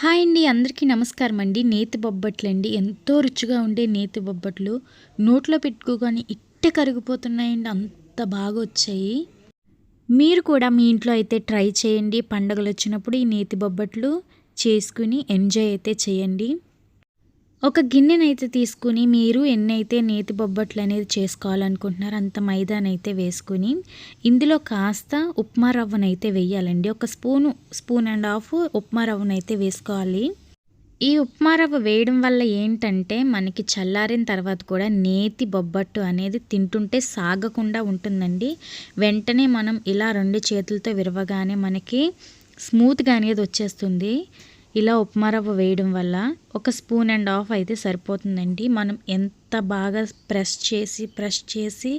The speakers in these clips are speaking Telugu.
హాయ్ అండి అందరికీ నమస్కారం అండి. నేతి బొబ్బట్లు అండి ఎంతో రుచిగా ఉండే నేతి బొబ్బట్లు. నోట్లో పెట్టుకోగానే ఇట్ట కరిగిపోతున్నాయండి అంత బాగా వచ్చాయి మీరు కూడా మీ ఇంట్లో అయితే ట్రై చేయండి. పండగలు వచ్చినప్పుడు ఈ నేతి బొబ్బట్లు చేసుకుని ఎంజాయ్ అయితే చేయండి. ఒక గిన్నెనైతే తీసుకుని మీరు ఎన్నైతే నేతి బొబ్బట్లు అనేది చేసుకోవాలనుకుంటున్నారో అంత మైదానైతే వేసుకుని ఇందులో కాస్త ఉప్మా రవ్వనైతే వేయాలండి. ఒక spoon spoon and half upma రవ్వనైతే వేసుకోవాలి. ఈ ఉప్మా రవ్వ వేయడం వల్ల ఏంటంటే మనకి చల్లారిన తర్వాత కూడా నేతి బొబ్బట్టు అనేది తింటుంటే సాగకుండా ఉంటుందండి. వెంటనే మనం ఇలా రెండు చేతులతో విరవగానే మనకి స్మూత్గా అనేది వచ్చేస్తుంది. ఇలా ఉప్మా రవ్వ వేయడం వల్ల ఒక స్పూన్ అండ్ హాఫ్ అయితే సరిపోతుందండి. మనం ఎంత బాగా ప్రెస్ చేసి ప్రెస్ చేసి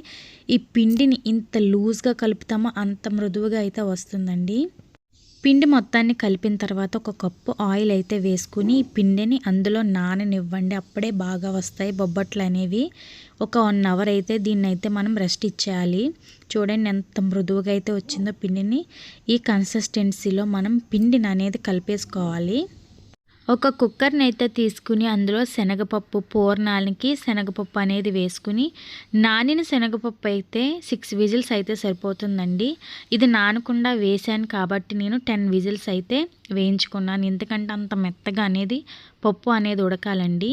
ఈ పిండిని ఇంత లూజ్గా కలుపుతామో అంత మృదువుగా అయితే వస్తుందండి. పిండి మొత్తాన్ని కలిపిన తర్వాత ఒక కప్పు ఆయిల్ అయితే వేసుకుని పిండిని అందులో నాననివ్వండి. అప్పుడే బాగా వస్తాయి బొబ్బట్లు అనేవి. ఒక వన్ అవర్ అయితే దీన్ని అయితే మనం రెస్ట్ ఇచ్చేయాలి. చూడండి ఎంత మృదువుగా అయితే వచ్చిందో పిండిని. ఈ కన్సిస్టెన్సీలో మనం పిండిని అనేది కలిపేసుకోవాలి. ఒక కుక్కర్ని అయితే తీసుకుని అందులో శనగపప్పు పూర్ణాలకి శనగపప్పు అనేది వేసుకుని నానిన శనగపప్పు అయితే సిక్స్ విజిల్స్ అయితే సరిపోతుందండి. ఇది నానకుండా వేసాను కాబట్టి నేను టెన్ విజిల్స్ అయితే వేయించుకున్నాను. ఎందుకంటే అంత మెత్తగా అనేది పప్పు అనేది ఉడకాలండి.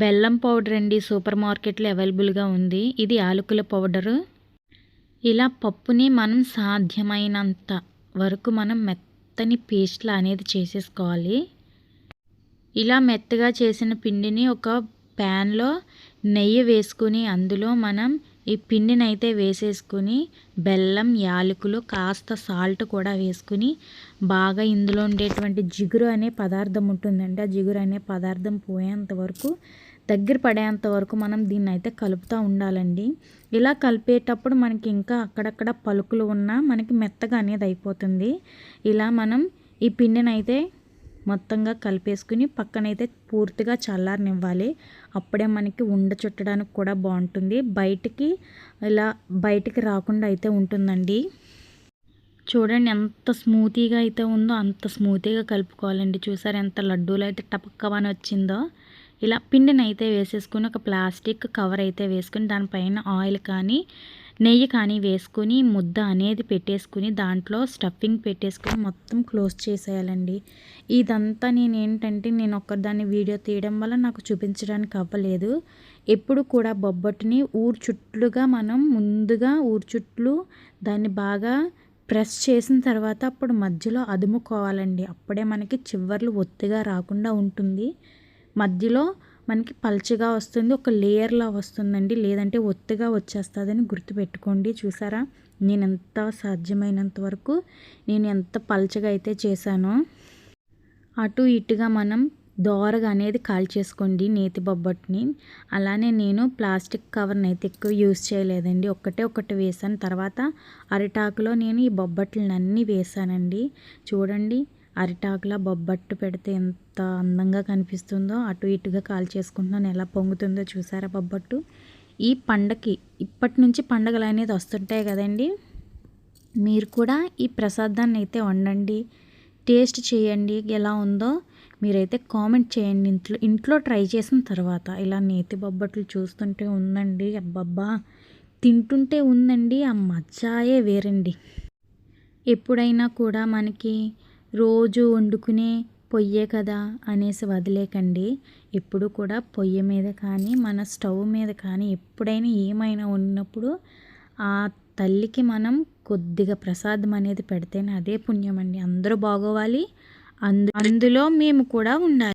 బెల్లం పౌడర్ అండి సూపర్ మార్కెట్లో అవైలబుల్గా ఉంది. ఇది యాలకుల పౌడరు. ఇలా పప్పుని మనం సాధ్యమైనంత వరకు మనం మెత్తని పేస్ట్లా అనేది చేసేసుకోవాలి. ఇలా మెత్తగా చేసిన పిండిని ఒక ప్యాన్లో నెయ్యి వేసుకుని అందులో మనం ఈ పిండిని అయితే వేసేసుకుని బెల్లం యాలకులు కాస్త సాల్ట్ కూడా వేసుకుని బాగా ఇందులో ఉండేటువంటి జిగురు అనే పదార్థం ఉంటుందండి. ఆ జిగురు అనే పదార్థం పోయేంత వరకు దగ్గర పడేంత వరకు మనం దీన్ని అయితే కలుపుతూ ఉండాలండి. ఇలా కలిపేటప్పుడు మనకి ఇంకా అక్కడక్కడ పలుకులు ఉన్నా మనకి మెత్తగా అనేది అయిపోతుంది. ఇలా మనం ఈ పిండిని అయితే మొత్తంగా కలిపేసుకుని పక్కనైతే పూర్తిగా చల్లారనివ్వాలి. అప్పుడే మనకి ఉండ చుట్టడానికి కూడా బాగుంటుంది. బయటికి ఇలా బయటికి రాకుండా అయితే ఉంటుందండి. చూడండి ఎంత స్మూతీగా అయితే ఉందో అంత స్మూతీగా కలుపుకోవాలండి. చూసారు ఎంత లడ్డూలు అయితే టపక్కవని వచ్చిందో. ఇలా పిండిని అయితే వేసేసుకుని ఒక ప్లాస్టిక్ కవర్ అయితే వేసుకుని దానిపైన ఆయిల్ కానీ నెయ్యి కానీ వేసుకుని ముద్ద అనేది పెట్టేసుకుని దాంట్లో స్టఫింగ్ పెట్టేసుకుని మొత్తం క్లోజ్ చేసేయాలండి. ఇదంతా నేను ఏంటంటే నేను ఒక్కదాన్ని వీడియో తీయడం వల్ల నాకు చూపించడానికి అవ్వలేదు. ఎప్పుడు కూడా బొబ్బట్టుని ఊరు చుట్లుగా మనం ముందుగా ఊరు చుట్లు దాన్ని బాగా ప్రెస్ చేసిన తర్వాత అప్పుడు మధ్యలో అదుముకోవాలండి. అప్పుడే మనకి చివర్లు ఒత్తిగా రాకుండా ఉంటుంది. మధ్యలో మనకి పల్చగా వస్తుంది ఒక లేయర్లా వస్తుందండి. లేదంటే ఒత్తుగా వచ్చేస్తుందని గుర్తుపెట్టుకోండి. చూసారా? నేను ఎంత సాధ్యమైనంత వరకు నేను ఎంత పల్చగా అయితే చేశానో అటు ఇటుగా మనం దోరగా అనేది కాల్చేసుకోండి నేతి బొబ్బట్ని. అలానే నేను ప్లాస్టిక్ కవర్ని అయితే ఎక్కువ యూస్ చేయలేదండి. ఒక్కటే ఒకటి వేసాను తర్వాత అరిటాకులో నేను ఈ బొబ్బట్లను అన్నీ వేసానండి చూడండి. అరిటాకులా బొబ్బట్టు పెడితే ఎంత అందంగా కనిపిస్తుందో అటు ఇటుగా కాల్చేసుకుంటున్నాను ఎలా పొంగుతుందో చూసారా బొబ్బట్టు? ఈ పండగకి ఇప్పటి నుంచి పండగలు అనేది వస్తుంటాయి కదండి. మీరు కూడా ఈ ప్రసాదాన్ని అయితే వండండి టేస్ట్ చేయండి ఎలా ఉందో మీరైతే కామెంట్ చేయండి. ఇంట్లో ఇంట్లో ట్రై చేసిన తర్వాత ఇలా నేతి బొబ్బట్లు చూస్తుంటే ఉందండి. అబ్బబ్బా! తింటుంటే ఉందండి ఆ మజ్జాయే వేరండి. ఎప్పుడైనా కూడా మనకి రోజు వండుకునే పొయ్యే కదా అనేసి వదిలేకండి. ఎప్పుడు కూడా పొయ్యి మీద కానీ మన స్టవ్ మీద కానీ ఎప్పుడైనా ఏమైనా ఉన్నప్పుడు ఆ తల్లికి మనం కొద్దిగా ప్రసాదం అనేది పెడితేనే అదే పుణ్యం అండి అందరూ బాగోవాలి. అందు అందులో మేము కూడా ఉండాలి.